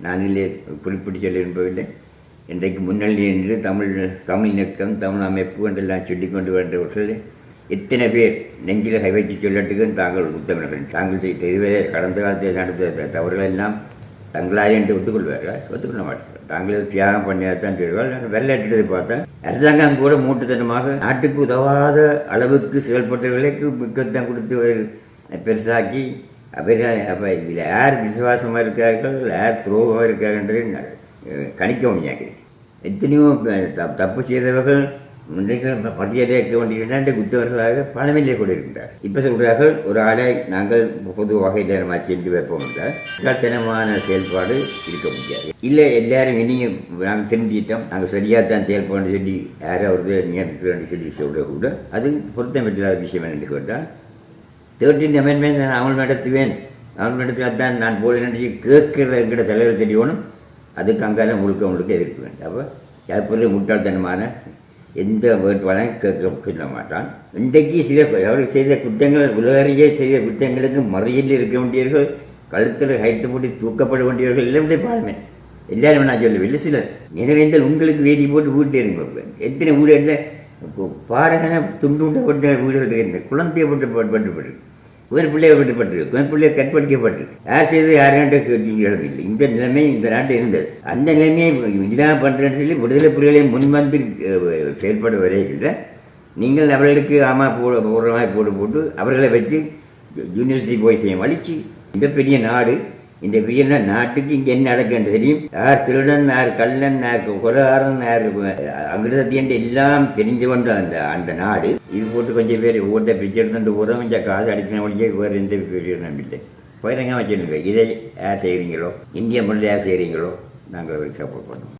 நான் குறிப்பிட்டு சொல்ல விரும்பவில்லை இன்றைக்கு முன்னணி என்று தமிழ் தமிழ் இணக்கம் தமிழ் அமைப்பு என்றெல்லாம் சொல்லி கொண்டு வருகிறவர்கள் எத்தனை பேர் நெஞ்சில் கைவைத்து சொல்லட்டுக்கும் தாங்கள் உத்தமிழர்கள் தாங்கள் செய்த கடந்த காலத்தில் நடந்த தவறுகள் எல்லாம் தங்களாரே என்று ஒத்துக்கொள்வார்கள்? ஒத்துக்கொள்ள மாட்டார்கள். தாங்களே தியாகம் பண்ணியாதான் சொல்வார்கள் வெள்ளாட்டதை பார்த்தா அரசாங்கம் கூட மூட்டுத்தனமாக நாட்டுக்கு உதவாத அளவுக்கு செயல்பட்டவர்களுக்கு முக்கியத்துவம் கொடுத்து பெருசாக்கி அவர்கள் அப்போ இதில் யார் விசுவாசமாக இருக்கார்கள் யார் துரோகமாக இருக்கார்கள் கணிக்க முடியாது. எத்தனையோ தப்பு செய்தவர்கள் இன்றைக்கு மரியாதையாக்க வேண்டிய குத்தவர்களாக பணமில்லை கூட இருக்கின்றார். இப்போ சொல்கிறார்கள் ஒரு ஆளை நாங்கள் பொது வகையில் நம்ம சேர்ந்து வைப்போம் என்றால் முட்டாள்தனமான செயல்பாடு இருக்க முடியாது. இல்லை எல்லாரும் இனியும் நாங்கள் தெரிஞ்சிட்டோம் நாங்கள் சரியாக தான் செயல்பாடு சொல்லி யாராவது நியமிக்க நியமிக்கிறோன்னு சொல்லி சொல்ற கூட அது பொருத்தமில்லாத விஷயம் என்று கேட்டால் தேர்ட்டீன் அமெண்ட்மெண்ட் நான் அமல் நடத்துவேன். அமல் நடத்தினால் தான் நான் போடுகிறேன் கேட்கிற என்கிற தலைவர் தெரியணும். அதுக்கு அங்கால முழுக்க முழுக்க எதிர்க்க வேண்டும். அப்போ அதுபோல முட்டாள்தனமான எந்த வேட்பாளரும் கேட்க சொல்ல மாட்டான். இன்றைக்கு சில அவர்கள் செய்த குற்றங்கள் உலகறியே செய்த குற்றங்களுக்கு மறியலில் இருக்க வேண்டியவர்கள் கழுத்தில் கைத்து போட்டு தூக்கப்பட வேண்டியவர்கள் இல்லை பாருமே எல்லாரும் நான் சொல்லவில்லை. சிலர் நினைவேந்தல் உங்களுக்கு வேதி போட்டு வீட்டு இருங்க எத்தனை வீடுகளில் பாருங்கன்னா துண்டு துண்டு வீடு வீடுகள் குழந்தையை குழந்தைய போட்டு பட்டுப்பட்டு பிள்ளையை பிள்ளைய விட்டுப்பட்டிருக்கு ஒரு பிள்ளையை கற்பழிக்கப்பட்டிருக்கு யார் செய்து யாருன்ற கேள்வி இல்லை இந்த நிலைமை இந்த நாட்டில் இருந்தது. அந்த நிலைமையை இல்லாமல் பண்ணுறேன்னு சொல்லி விடுதலை புலிகளை முன்வந்து அஹ், செயல்பட வரையில் நீங்கள் அவர்களுக்கு ஆமாம் போட போடுற மாதிரி போட்டு போட்டு அவர்களை வச்சு யூனிவர்சிட்டி போய் செய்ய வலிச்சு இந்த பெரிய நாடு இந்த பெரிய நாட்டுக்கு இங்கே என்ன நடக்குன்னு தெரியும்? யார் திருடன் யார் கள்ளன் யார் கொலகாரன் யார் அங்கிருந்தத்தியண்டு எல்லாம் தெரிஞ்சு கொண்டு அந்த அந்த நாடு. இது போட்டு கொஞ்சம் பேர் ஓட்ட பிச்சை எடுத்துட்டு போகிறோம் கொஞ்சம் காசு அடிக்கிற வழியே வேறு எந்த பிரயோஜனம் இல்லை. பயிரங்க வச்சுருங்க இதை யார் செய்கிறீங்களோ இந்திய மொழியில் யார் செய்கிறீங்களோ நாங்கள் சப்போர்ட் பண்ணுவோம்.